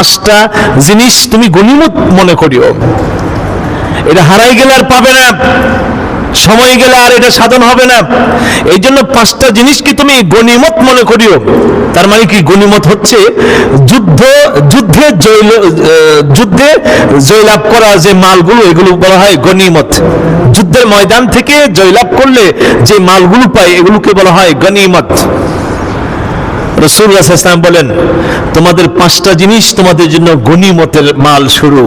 পাঁচটা জিনিস তুমি গনিমত মনে করিও। এটা হারাই গেলে আর পাবে না, সময় গেলে আর এটা সাধন হবে না। এই জন্য পাঁচটা জিনিস কি তুমি গনিমত মনে করিও? তার মানে কি গনিমত হচ্ছে যুদ্ধ, যুদ্ধে জয় যুদ্ধে জয়লাভ করা যে মালগুলো, এগুলো বলা হয় গনিমত যুদ্ধের ময়দান থেকে জয়লাভ করলে যে মালগুলো পায়, এগুলোকে বলা হয় গনিমত রসুল্লাহ ইসলাম বলেন তোমাদের পাঁচটা জিনিস তোমাদের জন্য গনিমতের মাল শুরু।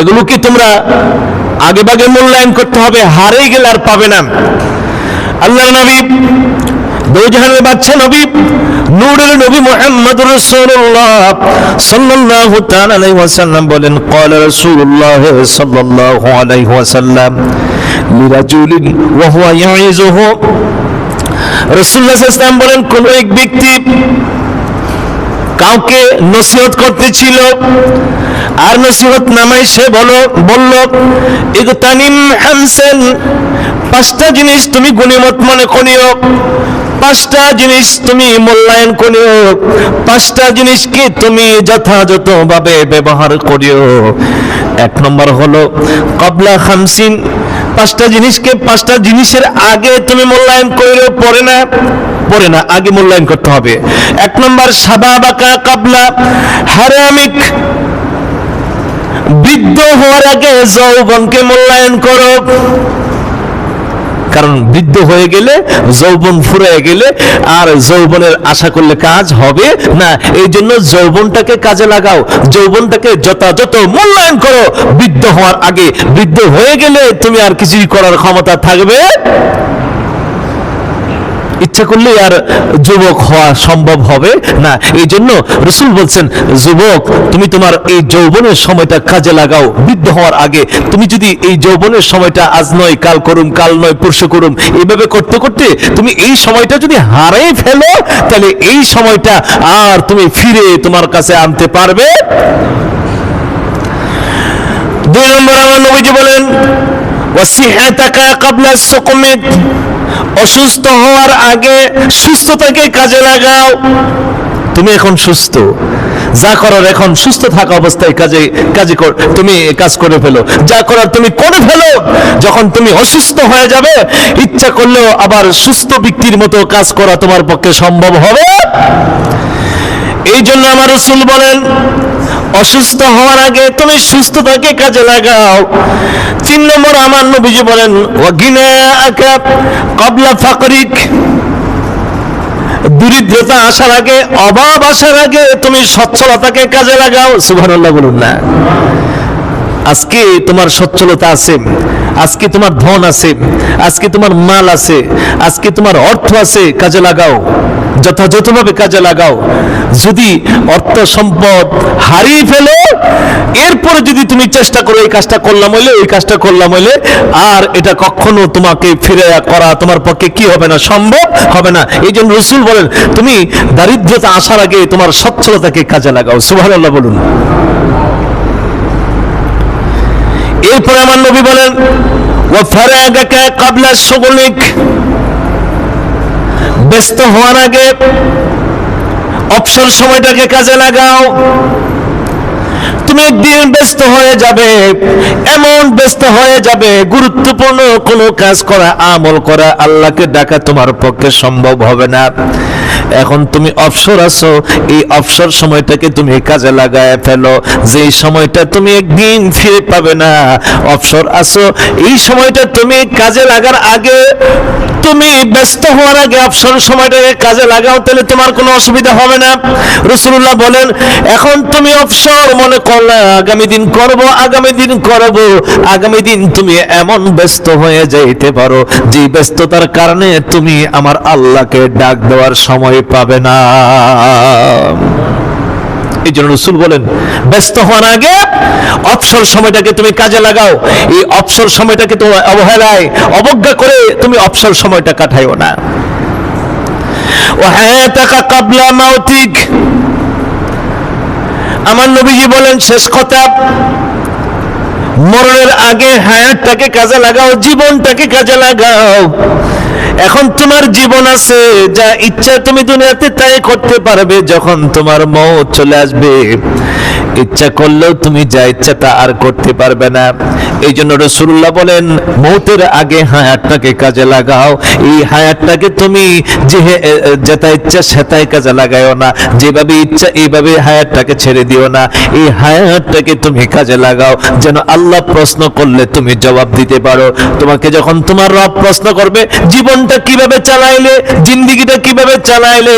এগুলো কি তোমরা আগে ভাগে মূল্যায়ন করতে হবে? হারে গেলে আর পাবে না। আল্লাহ নবী দৌজাহানের বাচ্চা নবী নূরের নবী মুহাম্মদ রাসূলুল্লাহ সাল্লাল্লাহু আলাইহি ওয়াসাল্লাম বলেন, ক্বালা রাসূলুল্লাহ সাল্লাল্লাহু আলাইহি ওয়াসাল্লাম লিরাজুলিন ওয়া হুয়া ইয়াইজুহু রসুল্লাহ ইসলাম বলেন, কোন এক ব্যক্তি কাউকে নসিহত করতেছিল। আর নসিহত নামাই সে বলো, বলল পাঁচটা জিনিস তুমি গণিমত মনে করিও, পাঁচটা জিনিস তুমি মূল্যায়ন করিও, পাঁচটা জিনিসকে তুমি যথাযথভাবে ব্যবহার করিও? এক নম্বর হলো, কবলা খামসিন পাঁচটা জিনিসকে পাঁচটা জিনিসের আগে তুমি মূল্যায়ন করলেও পরে না পরে না, আগে মূল্যায়ন করতে হবে। এক নম্বর সাবাবাকা কাবলা, হারামিক, বৃদ্ধ হওয়ার আগে যৌবনকে মূল্যায়ন করো। কারণ বৃদ্ধ হয়ে গেলে, যৌবন ফুরে গেলে, আর যৌবনের আশা করলে কাজ হবে না। এই জন্য যৌবনটাকে কাজে লাগাও। যৌবনটাকে যথাযথ মূল্যায়ন করো। বৃদ্ধ হওয়ার আগে, বৃদ্ধ হয়ে গেলে তুমি আর কিছুই করার ক্ষমতা থাকবে ইচ্ছা করলে আর যুবক হওয়া সম্ভব হবে না। এই জন্য রসুল বলছেন, যুবক, তুমি তোমার এই যৌবনের সময়টা কাজে লাগাও। বৃদ্ধ হওয়ার আগে তুমি যদি এই যৌবনের সময়টা আজ নয়, কাল করুম, কাল নয়, পরশু করুম এইভাবে করতে করতে তুমি এই সময়টা যদি হারাই ফেলো, তাহলে এই সময়টা আর তুমি ফিরে তোমার কাছে আনতে পারবে। দুই নম্বর আমার নবীজি বলেন, ওয়াসিহাতাকা কাবলা সুকুমিক অসুস্থ হওয়ার আগে সুস্থতাকে কাজে লাগাও। তুমি এখন সুস্থ। যা করার এখন সুস্থ থাকা অবস্থায় কাজে কাজে তুমি কাজ করে ফেলো। যা করার তুমি করে ফেলো। যখন তুমি অসুস্থ হয়ে যাবে, ইচ্ছা করলেও আবার সুস্থ ব্যক্তির মতো কাজ করা তোমার পক্ষে সম্ভব হবে। এই জন্য আমার রসুল বলেন, অসুস্থ হওয়ার আগে তুমি সুস্থতাকে কাজে লাগাও। তিন নম্বর আমার নবীজি বলেন কবলা ফাকরিক। দরিদ্রতা আসার আগে, অভাব আসার আগে তুমি সচ্ছলতাকে কাজে লাগাও। সুবহানাল্লাহ বলুন না। আজকে তোমার সচ্ছলতা আছে, আজকে তোমার ধন আছে, আজকে তোমার মাল আছে, আজকে তোমার অর্থ আছে, কাজে লাগাও। যথাযথভাবে কাজে লাগাও। যদি অর্থ সম্পদ হারিয়ে ফেলো, এরপরে যদি তুমি চেষ্টা করো এই কাজটা করলাম হইলে ওই কাজটা করলাম হইলে, আর এটা কখনো তোমাকে ফিরে করা তোমার পক্ষে কি হবে না, সম্ভব হবে না। এই জন্য রসুল বলেন, তুমি দারিদ্রতা আসার আগে তোমার সচ্ছলতাকে কাজে লাগাও। সুবহানাল্লাহ বলুন। এরপরে আমার নবী বলেন ও ফারাগাকা কাবলা শুগলিক। ব্যস্ত হওয়ার আগে অবসর সময়টাকে কাজে লাগাও। তুমি একদিন ব্যস্ত হয়ে যাবে, এমন ব্যস্ত হয়ে যাবে, গুরুত্বপূর্ণ কোনো কাজ করা, আমল করা আল্লাহকে ডাকা তোমার পক্ষে সম্ভব হবে না। এখন তুমি অবসর আছো, এই অবসর সময়টাকে তুমি কাজে লাগায় ফেলো। যে সময়টা তুমি একদিন ফিরে পাবে না, অবসর আছো, এই সময়টা তুমি কাজে লাগার আগে তুমি ব্যস্ত হওয়ার আগে অবসর সময়টাকে কাজে লাগাও, তাহলে তোমার কোনো অসুবিধা হবে না। রসুল্লাহ বলেন, এখন তুমি অবসর মনে করলে আগামী দিন করব, আগামী দিন করব। আগামী দিন তুমি এমন ব্যস্ত হয়ে যাইতে পারো, যে ব্যস্ততার কারণে তুমি আমার আল্লাহকে ডাক দেওয়ার সময় পাবে না। এই জন্য রসুল বলেন, ব্যস্ত হওয়ার আগে অবসর সময়টাকে তুমি কাজে লাগাও। এই অবসর সময়টাকে তুমি অবহেলায় অবজ্ঞা করে তুমি অবসর সময়টা কাটাইও না। ও হ্যাঁ টাকা কাবলা মাউতিক। আমার নবীজি বলেন, শেষ কথা, মরণের আগে হায়াতটাকে কাজে লাগাও, জীবনটাকে কাজে লাগাও। এখন তোমার জীবন আছে, যা ইচ্ছা তুমি দুনিয়াতে তাই করতে পারবে যখন তোমার মত চলে আসবে। ইচ্ছা করলেও তুমি যা ইচ্ছা তা আর করতে পারবে না। এই জন্য রসুল্লাহ বলেন, মৌতের আগে হায়াতটাকে কাজে লাগাও। এই হায়াতটাকে তুমি যে যেটা ইচ্ছা সেটাই কাজে লাগাও না। যেভাবে ইচ্ছা এইভাবে হায়াতটাকে ছেড়ে দিও না। এই হায়াতটাকে তুমি কাজে লাগাও। যেন আল্লাহ প্রশ্ন করলে তুমি জবাব দিতে পারো। তোমাকে যখন তোমার রব প্রশ্ন করবে, জীবনটা কীভাবে চালাইলে, জিন্দিগিটা কীভাবে চালাইলে,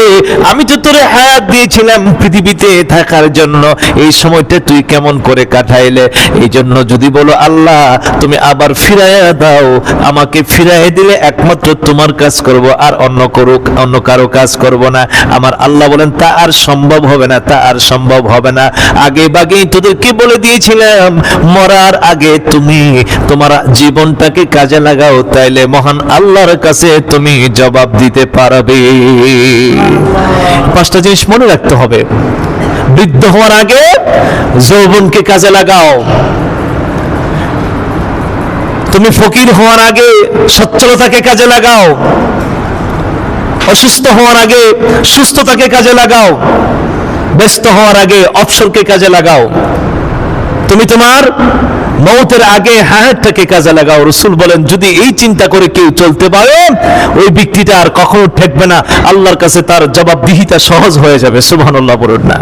আমি তো তোরে হায়াত দিয়েছিলাম পৃথিবীতে থাকার জন্য। এই সময়টা তুই কেমন করে কাটাইলে? এই জন্য যদি বলো আল্লাহ, তুমি আবার ফিরাইয়া দাও। আমাকে ফিরাইয়া দিলে একমাত্র তোমার কাজ করব, আর অন্য করুক অন্য কারও কাজ করব না। আমার আল্লাহ বলেন, তা আর সম্ভব হবে না, তা আর সম্ভব হবে না। আগে বাগেই তোদেরকে বলে দিয়েছিলাম, মরার আগে তুমি তোমার জীবনটাকে কাজে লাগাও, তাইলে মহান আল্লাহর কাছে তুমি জবাব দিতে পারবে। পাঁচটা জিনিস মনে রাখতে হবে। বৃদ্ধ হওয়ার আগে যৌবনকে কাজে লাগাও। তুমি ফকির হওয়ার আগে সচ্ছলতাকে কাজে লাগাও। অসুস্থ হওয়ার আগে সুস্থতাকে কাজে লাগাও। ব্যস্ত হওয়ার আগে অবসরকে কাজে লাগাও। তুমি তোমার মৌতের আগে হায়াতটাকে কাজে লাগাও। রসুল বলেন, যদি এই চিন্তা করে কেউ চলতে পারে, ওই ব্যক্তিটা আর কখনো ঠেকবে না। আল্লাহর কাছে তার জবাবদিহিতা সহজ হয়ে যাবে। সুবহানাল্লাহ বলুন না।